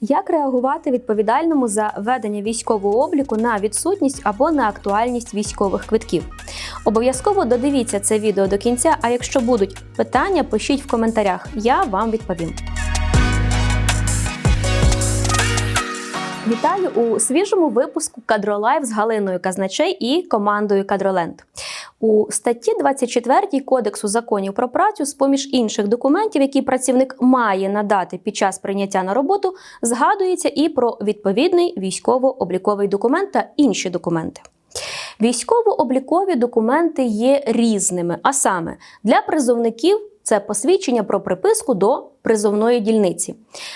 Як реагувати відповідальному за ведення військового обліку на відсутність або на актуальність військових квитків? Обов'язково додивіться це відео до кінця. А якщо будуть питання, пишіть в коментарях. Я вам відповім. Вітаю у свіжому випуску Кадролайв з Галиною Казначей і командою Кадроленд. У статті 24 Кодексу законів про працю, з поміж інших документів, які працівник має надати під час прийняття на роботу, згадується і про відповідний військово-обліковий документ та інші документи. Військово-облікові документи є різними, а саме для призовників це посвідчення про приписку до призовної дільниці.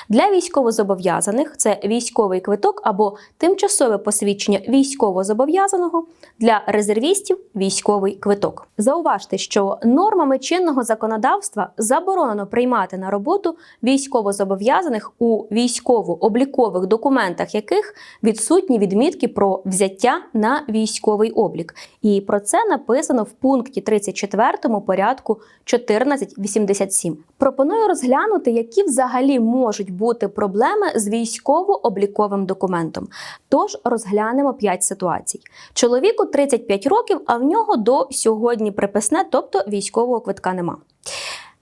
Для військовозобов'язаних це військовий квиток або тимчасове посвідчення військовозобов'язаного, для резервістів військовий квиток. Зауважте, що нормами чинного законодавства заборонено приймати на роботу військовозобов'язаних у військово-облікових документах, яких відсутні відмітки про взяття на військовий облік. І про це написано в пункті 34 порядку 1487. Пропоную розглянути, які взагалі можуть бути проблеми з військово-обліковим документом. Тож розглянемо 5 ситуацій. Чоловіку 35 років, а в нього до сьогодні приписне, тобто військового квитка нема.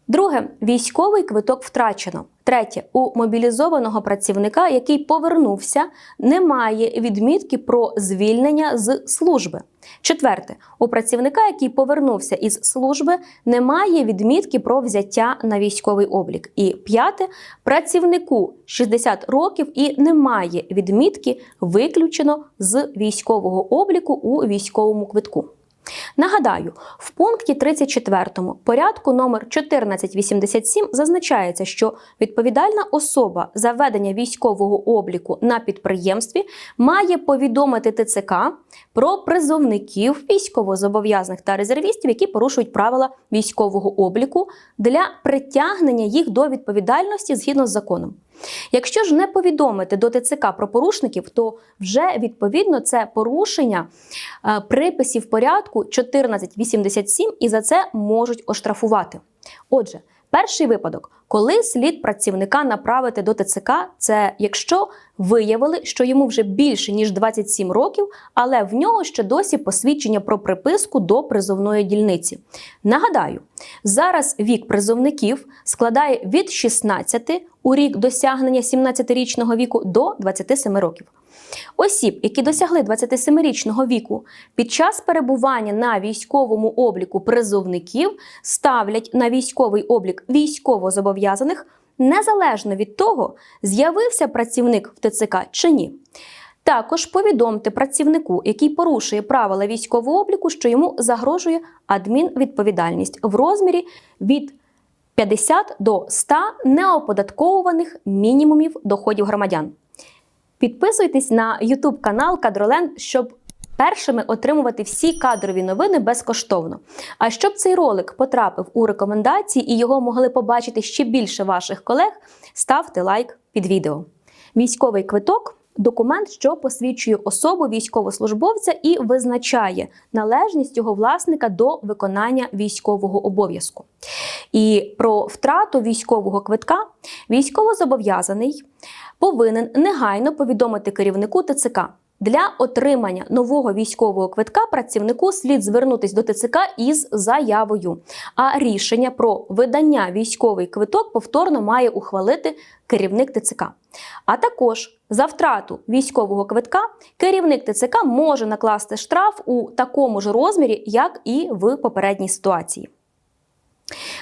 Друге, військовий квиток втрачено. Третє, у мобілізованого працівника, який повернувся, немає відмітки про звільнення з служби. Четверте, у працівника, який повернувся із служби, немає відмітки про взяття на військовий облік. І п'яте, працівнику 60 років і немає відмітки виключено з військового обліку у військовому квитку. Нагадаю, в пункті 34 порядку номер 1487 зазначається, що відповідальна особа за ведення військового обліку на підприємстві має повідомити ТЦК про призовників військовозобов'язаних та резервістів, які порушують правила військового обліку для притягнення їх до відповідальності згідно з законом. Якщо ж не повідомити до ТЦК про порушників, то вже відповідно це порушення е, приписів порядку 1487 і за це можуть оштрафувати. Отже, перший випадок, коли слід працівника направити до ТЦК, це якщо виявили, що йому вже більше ніж 27 років, але в нього ще досі посвідчення про приписку до призовної дільниці. Нагадаю, зараз вік призовників складає від 16 у рік досягнення 17-річного віку до 27 років. Осіб, які досягли 27-річного віку, під час перебування на військовому обліку призовників ставлять на військовий облік військовозобов'язаних незалежно від того, з'явився працівник в ТЦК чи ні. Також повідомте працівнику, який порушує правила військового обліку, що йому загрожує адмінвідповідальність в розмірі від 50 до 100 неоподатковуваних мінімумів доходів громадян. Підписуйтесь на YouTube канал Кадроленд, щоб першими отримувати всі кадрові новини безкоштовно. А щоб цей ролик потрапив у рекомендації і його могли побачити ще більше ваших колег, ставте лайк під відео. Військовий квиток документ, що посвідчує особу військовослужбовця і визначає належність його власника до виконання військового обов'язку. І про втрату військового квитка військовозобов'язаний повинен негайно повідомити керівнику ТЦК. Для отримання нового військового квитка працівнику слід звернутись до ТЦК із заявою. А рішення про видання військовий квиток повторно має ухвалити керівник ТЦК. А також за втрату військового квитка керівник ТЦК може накласти штраф у такому ж розмірі, як і в попередній ситуації.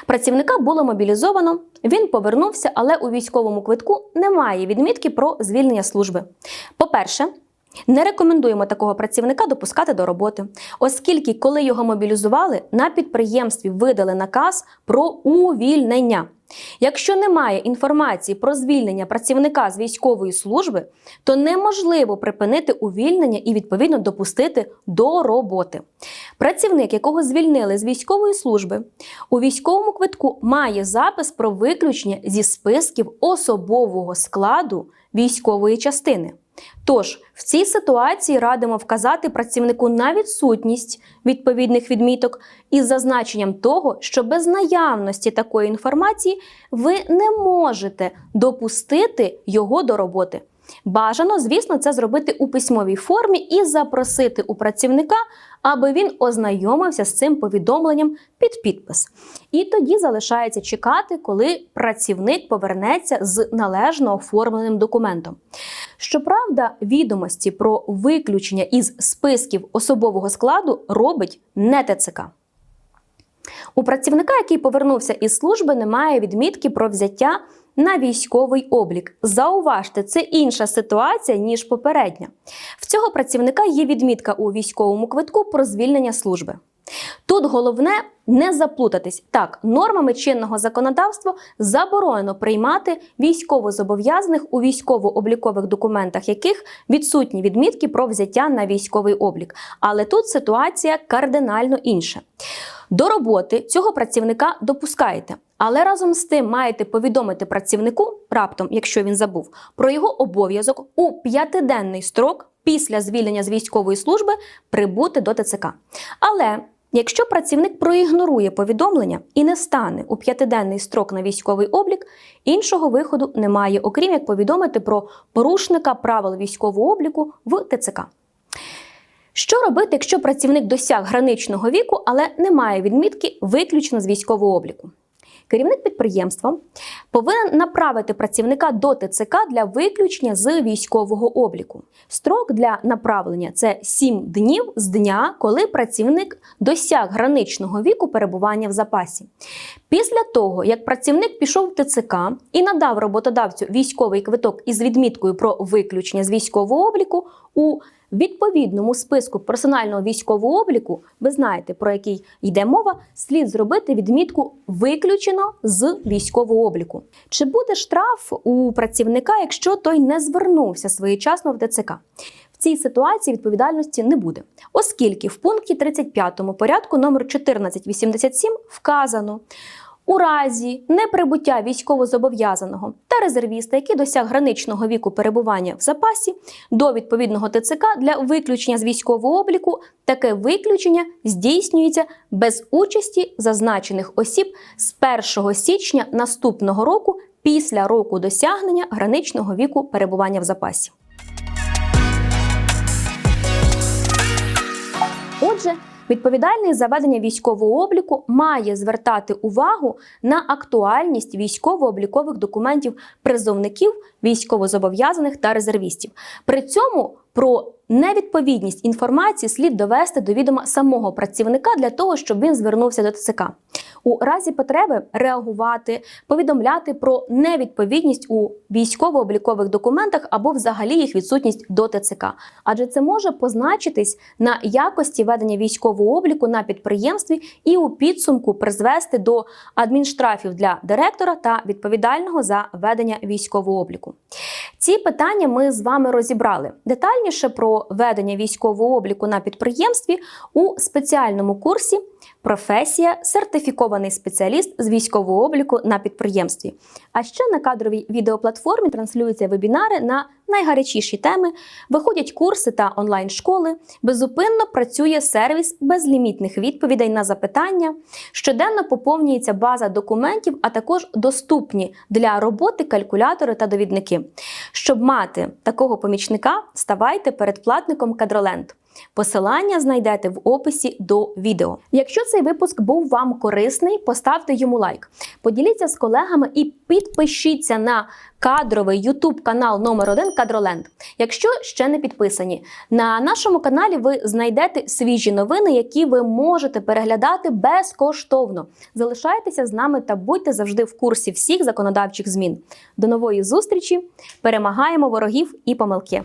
Працівника було мобілізовано, він повернувся, але у військовому квитку немає відмітки про звільнення служби. По-перше, не рекомендуємо такого працівника допускати до роботи, оскільки, коли його мобілізували, на підприємстві видали наказ про увільнення. Якщо немає інформації про звільнення працівника з військової служби, то неможливо припинити увільнення і відповідно допустити до роботи. Працівник, якого звільнили з військової служби, у військовому квитку має запис про виключення зі списків особового складу військової частини. Тож в цій ситуації радимо вказати працівнику на відсутність відповідних відміток із зазначенням того, що без наявності такої інформації ви не можете допустити його до роботи. Бажано, звісно, це зробити у письмовій формі і запросити у працівника, аби він ознайомився з цим повідомленням під підпис. І тоді залишається чекати, коли працівник повернеться з належно оформленим документом. Щоправда, відомості про виключення із списків особового складу робить не ТЦК. У працівника, який повернувся із служби, немає відмітки про взяття на військовий облік. Зауважте, це інша ситуація, ніж попередня. В цього працівника є відмітка у військовому квитку про звільнення служби. Тут головне не заплутатись. Так, нормами чинного законодавства заборонено приймати військовозобов'язаних у військово-облікових документах, яких відсутні відмітки про взяття на військовий облік. Але тут ситуація кардинально інша. До роботи цього працівника допускаєте, але разом з тим маєте повідомити працівнику, раптом, якщо він забув, про його обов'язок у п'ятиденний строк після звільнення з військової служби прибути до ТЦК. Але Якщо працівник проігнорує повідомлення і не стане у п'ятиденний строк на військовий облік, іншого виходу немає, окрім як повідомити про порушника правил військового обліку в ТЦК. Що робити, якщо працівник досяг граничного віку, але не має відмітки виключно з військового обліку? Керівник підприємства повинен направити працівника до ТЦК для виключення з військового обліку. Строк для направлення це 7 днів з дня, коли працівник досяг граничного віку перебування в запасі. Після того, як працівник пішов в ТЦК і надав роботодавцю військовий квиток із відміткою про виключення з військового обліку, у відповідному списку персонального військового обліку, ви знаєте, про який йде мова, слід зробити відмітку виключено з військового обліку. Чи буде штраф у працівника, якщо той не звернувся своєчасно в ТЦК? В цій ситуації відповідальності не буде, оскільки в пункті 35 порядку номер 1487 вказано. У разі неприбуття військовозобов'язаного та резервіста, який досяг граничного віку перебування в запасі до відповідного ТЦК для виключення з військового обліку, таке виключення здійснюється без участі зазначених осіб з 1 січня наступного року після року досягнення граничного віку перебування в запасі. Отже, Відповідальний за ведення військового обліку має звертати увагу на актуальність військово-облікових документів призовників, військовозобов'язаних та резервістів. При цьому про невідповідність інформації слід довести до відома самого працівника для того, щоб він звернувся до ТЦК. У разі потреби реагувати, повідомляти про невідповідність у військово-облікових документах або взагалі їх відсутність до ТЦК, адже це може позначитись на якості ведення військового обліку на підприємстві і у підсумку призвести до адмінштрафів для директора та відповідального за ведення військового обліку. Ці питання ми з вами розібрали детальніше про ведення військового обліку на підприємстві у спеціальному курсі. Професія сертифікований спеціаліст з військового обліку на підприємстві. А ще на кадровій відеоплатформі транслюються вебінари на найгарячіші теми, виходять курси та онлайн-школи. Безупинно працює сервіс безлімітних відповідей на запитання. Щоденно поповнюється база документів, а також доступні для роботи калькулятори та довідники. Щоб мати такого помічника, ставайте передплатником Кадроленд. Посилання знайдете в описі до відео. Якщо цей випуск був вам корисний, поставте йому лайк. Поділіться з колегами і підпишіться на кадровий YouTube канал номер 1 Кадроленд. Якщо ще не підписані, на нашому каналі ви знайдете свіжі новини, які ви можете переглядати безкоштовно. Залишайтеся з нами та будьте завжди в курсі всіх законодавчих змін. До нової зустрічі! Перемагаємо ворогів і помилки.